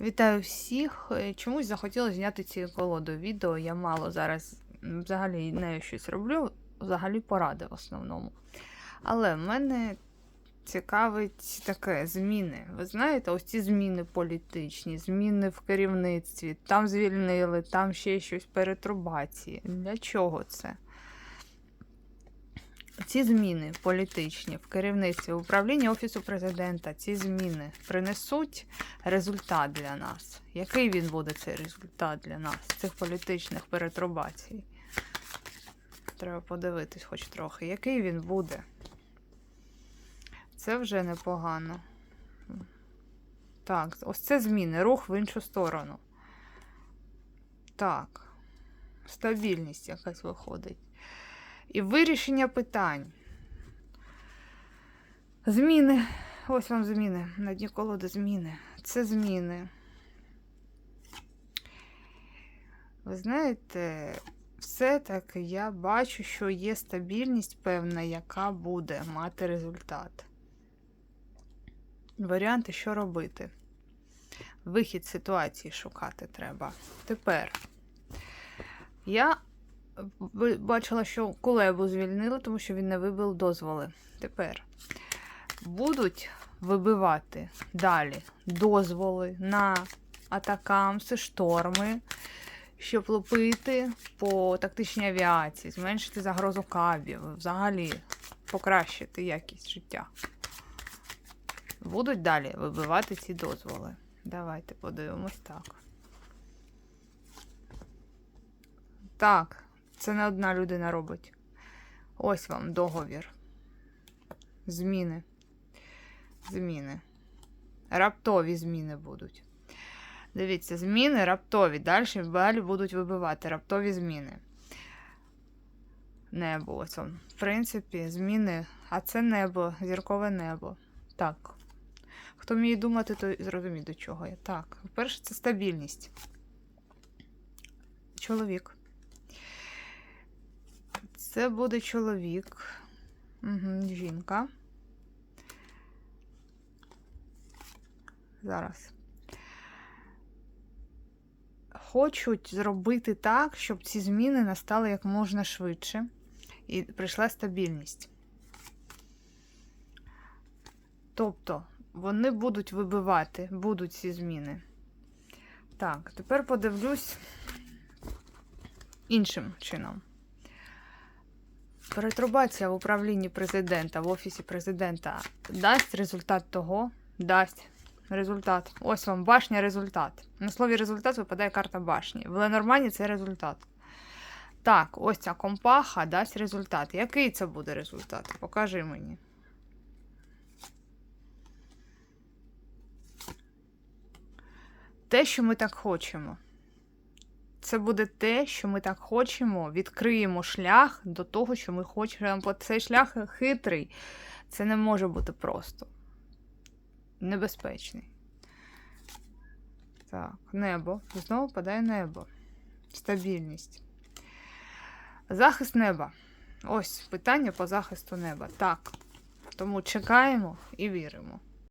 Вітаю всіх. Е, Чомусь захотілося зняти ці колоду відео. Я мало зараз взагалі нею щось роблю, взагалі поради в основному. Але мене цікавить таке зміни. Ви знаєте, ось ці зміни політичні, зміни в керівництві, там звільнили, там ще щось перетрубації. Для чого це? Ці зміни політичні в керівництві в управлінні Офісу президента, ці зміни принесуть результат для нас. Який він буде цей результат для нас, цих політичних перетрубацій? Треба подивитись хоч трохи. Який він буде? Це вже непогано. Так, ось це зміни, рух в іншу сторону. Так. Стабільність якась виходить. І вирішення питань. Зміни. Ось вам зміни. На дні колоди зміни. Це зміни. Ви знаєте, все-таки я бачу, що є стабільність певна, яка буде мати результат. Варіанти, що робити. Вихід ситуації шукати треба. Тепер я бачила, що Кулебу звільнили, тому що він не вибив дозволи. Тепер будуть вибивати далі дозволи на атакамси, шторми, щоб лупити по тактичній авіації, зменшити загрозу кабів, взагалі покращити якість життя. Будуть далі вибивати ці дозволи. Давайте подивимось так. Так, це не одна людина робить. Ось вам договір. Зміни. Зміни. Раптові зміни будуть. Дивіться, зміни раптові. Далі далі будуть вибивати раптові зміни. Небо. Ось он. В принципі, зміни. А це небо, зіркове небо. Так. Хто вміє думати, той зрозуміє, до чого я. Так, перше, це стабільність. Чоловік. Це буде чоловік. Угу, жінка. Зараз. Хочуть зробити так, щоб ці зміни настали як можна швидше і прийшла стабільність. Тобто, вони будуть вибивати, будуть ці зміни. Так, тепер подивлюсь іншим чином. Перетрубація в управлінні президента, в офісі президента дасть результат того, дасть результат. Ось вам башня результат. На слові результат випадає карта башні. В Ленормані це результат. Так, ось ця компаха дасть результат. Який це буде результат? Покажи мені. Те, що ми так хочемо. Це буде те, що ми так хочемо. Відкриємо шлях до того, що ми хочемо. Цей шлях хитрий. Це не може бути просто. Небезпечний. Так, небо. Знову падає небо. Стабільність. Захист неба. Ось питання по захисту неба. Так. Тому чекаємо і віримо.